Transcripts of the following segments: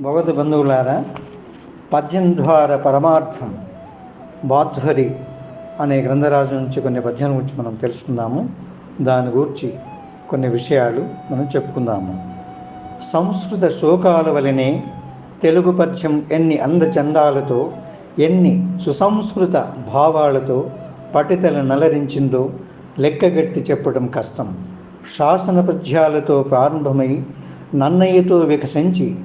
భగవత్ బంధువులారా పద్యం ద్వారా పరమార్థం బాధ్వరి అనే గ్రంథరాజు నుంచి కొన్ని పద్యాల గురించి మనం తెలుసుకుందాము. దాని గురించి కొన్ని విషయాలు మనం చెప్పుకుందాము. సంస్కృత శోకాల వలనే తెలుగు పద్యం ఎన్ని అందచందాలతో ఎన్ని సుసంస్కృత భావాలతో పఠితలు నలరించిందో లెక్కగట్టి చెప్పడం కష్టం. శాసన పద్యాలతో ప్రారంభమై నన్నయ్యతో వికసించి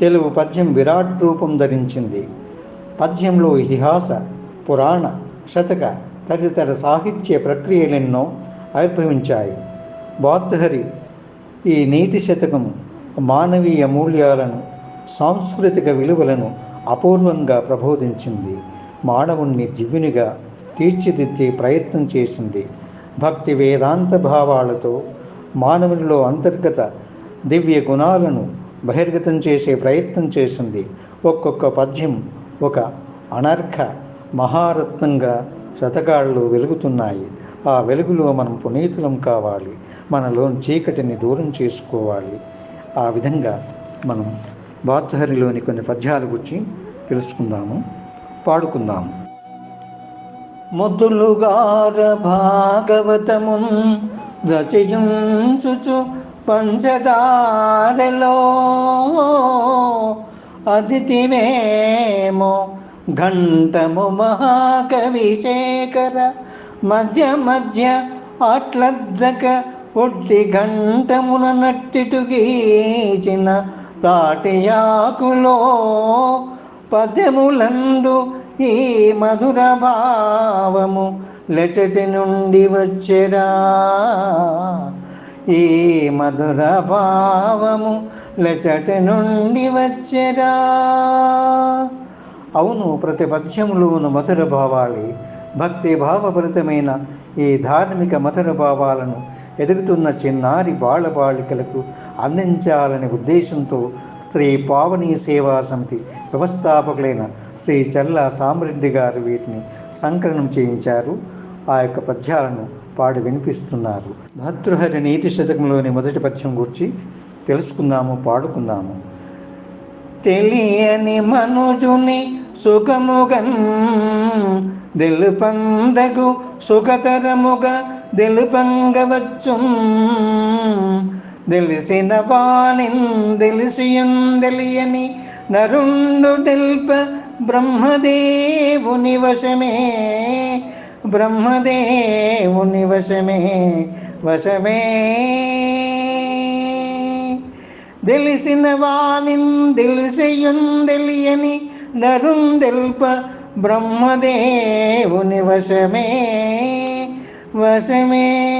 తెలుగు పద్యం విరాట్ రూపం ధరించింది. పద్యంలో ఇతిహాస పురాణ శతక తదితర సాహిత్య ప్రక్రియలెన్నో ఆవిర్భవించాయి. బాత్హరి ఈ నీతి శతకం మానవీయ మూల్యాలను సాంస్కృతిక విలువలను అపూర్వంగా ప్రబోధించింది. మానవుణ్ణి దివ్యునిగా తీర్చిదిద్దే ప్రయత్నం చేసింది. భక్తి వేదాంత భావాలతో మానవునిలో అంతర్గత దివ్య గుణాలను బహిర్గతం చేసే ప్రయత్నం చేసింది. ఒక్కొక్క పద్యం ఒక అనర్ఘ మహారత్నంగా శతకాళ్ళు వెలుగుతున్నాయి. ఆ వెలుగులో మనం పునీతులం కావాలి. మనలోని చీకటిని దూరం చేసుకోవాలి. ఆ విధంగా మనం బాత్హరిలోని కొన్ని పద్యాల గురించి తెలుసుకుందాము పాడుకుందాము. ముద్దులుగార భాగవతమున్ రచయించుచు పంచదారలో అదితివేమో ఘంటము మహాకవి శేఖర మధ్య మధ్య అట్లద్దక పొట్టి ఘంటమున నట్టిటు గీచిన తాటియాకులో పద్యములందు ఈ మధుర భావము లెచటి నుండి వచ్చెరా. ఈ మధుర భావము లెచటి నుండి వచ్చెరా. అవును ప్రతిపక్షములోను మధుర భావాలే. భక్తి భావభరితమైన ఈ ధార్మిక మధుర భావాలను ఎదుగుతున్న చిన్నారి బాలబాలికలకు అందించాలనే ఉద్దేశంతో శ్రీ పావని సేవా సమితి వ్యవస్థాపకులైన శ్రీ చల్ల సామరెడ్డి గారు వీటిని సంకలనం చేయించారు. ఆ యొక్క పద్యాలను పాడి వినిపిస్తున్నారు. భర్తృహరి నీతి శతకంలోని మొదటి పద్యం గురించి తెలుసుకుందాము పాడుకుందాము. తెలియని మనుజుని సుఖముగం తెలుపందగు సుఖతరముగా తెలుపంగవచ్చు తెలిసిన వాణి తెలిసియం తెలియని నరుండు తెల్ప బ్రహ్మదేవుని వశమే బ్రహ్మదేవుని వశమే. వశమే తెలిసిన వాణిన్ తెలిసియున్ తెలియని నరుందెల్ప బ్రహ్మదేవుని వశమే వశమే.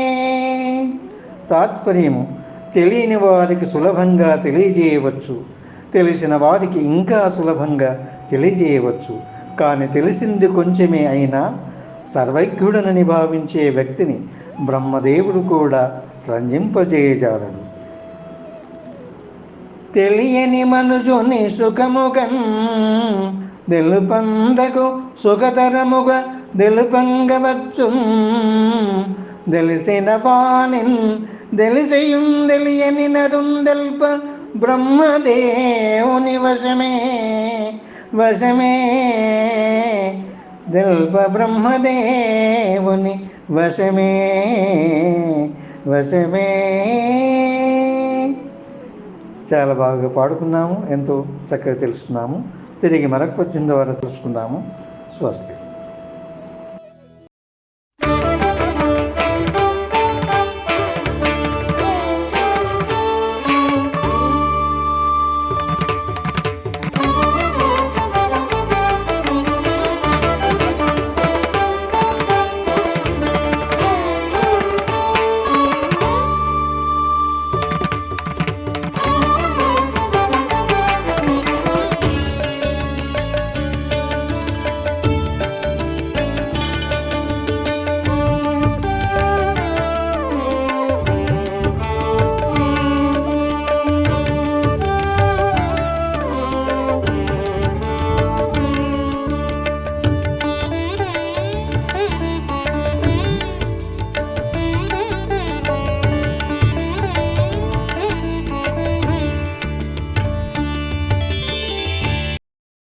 తాత్పర్యము తెలియని వారికి సులభంగా తెలియజేయవచ్చు. తెలిసిన వారికి ఇంకా సులభంగా తెలియజేయవచ్చు. కానీ తెలిసింది కొంచెమే అయినా సర్వజ్ఞుడనని భావించే వ్యక్తిని బ్రహ్మదేవుడు కూడా రంజింపజేయజాలడు. తెలియని మనుజుని సుఖముగన్ తెలుపందకు సుఖతరముగా తెలుపంగవచ్చు తెలిసిన పానిన్ తెలిసియుం తెలియని నరుందెల్ప బ్రహ్మదేవుని వశమే వశమే. దల్ప బ్రహ్మదేవుని వశమే వశమే చాలా బాగా పాడుకున్నాము ఎంతో చక్కగా తెలుసుకున్నాము. తిరిగి మరొక వచ్చిన ద్వారా తెలుసుకుందాము స్వస్తి.